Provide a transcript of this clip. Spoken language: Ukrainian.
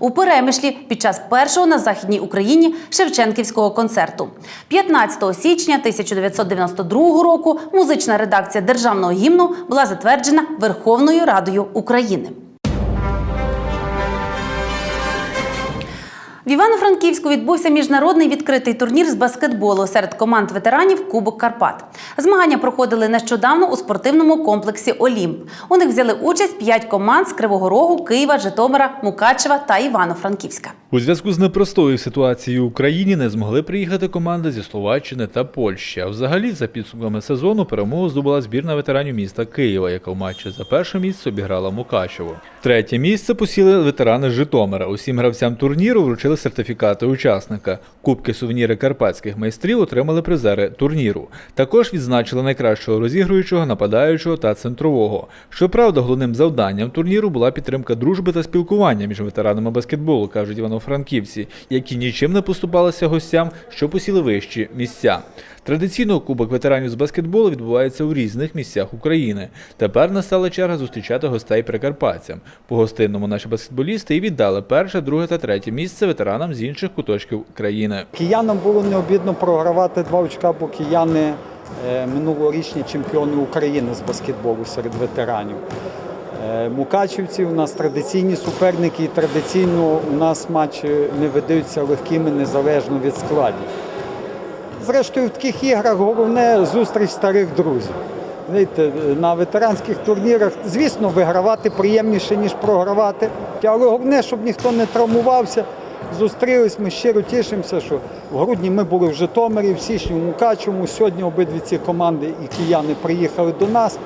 У Перемишлі під час першого на західній Україні Шевченківського концерту. 15 січня 1992 року музична редакція державного гімну була затверджена Верховною Радою України. В Івано-Франківську відбувся міжнародний відкритий турнір з баскетболу серед команд ветеранів Кубок Карпат. Змагання проходили нещодавно у спортивному комплексі Олімп. У них взяли участь п'ять команд з Кривого Рогу, Києва, Житомира, Мукачева та Івано-Франківська. У зв'язку з непростою ситуацією в Україні не змогли приїхати команди зі Словаччини та Польщі. А взагалі, за підсумками сезону, перемогу здобула збірна ветеранів міста Києва, яка в матчі за перше місце обіграла Мукачево. Третє місце посіли ветерани Житомира. Усім гравцям турніру вручили сертифікати учасника. Кубки сувеніри карпатських майстрів отримали призери турніру. Також відзначили найкращого розігруючого, нападаючого та центрового. Щоправда, головним завданням турніру була підтримка дружби та спілкування між ветеранами баскетболу, кажуть івано-франківці, які нічим не поступалися гостям, що посіли вищі місця. Традиційно Кубок ветеранів з баскетболу відбувається у різних місцях України. Тепер настала черга зустрічати гостей прикарпатцям. По гостинному наші баскетболісти і віддали перше, друге та третє місце ветеранам з інших куточків країни. Киянам було необідно програвати два очка, бо кияни е, минулорічні чемпіони України з баскетболу серед ветеранів. Е, Мукачівці у нас традиційні суперники, і традиційно у нас матчі не ведуться легкими незалежно від складів. Зрештою, в таких іграх головне зустріч старих друзів. Знаєте, на ветеранських турнірах, звісно, вигравати приємніше, ніж програвати. Але головне, щоб ніхто не травмувався. Зустрілись, ми щиро тішимося, що в грудні ми були в Житомирі, в січні в Мукачевому. Сьогодні обидві ці команди і кияни приїхали до нас.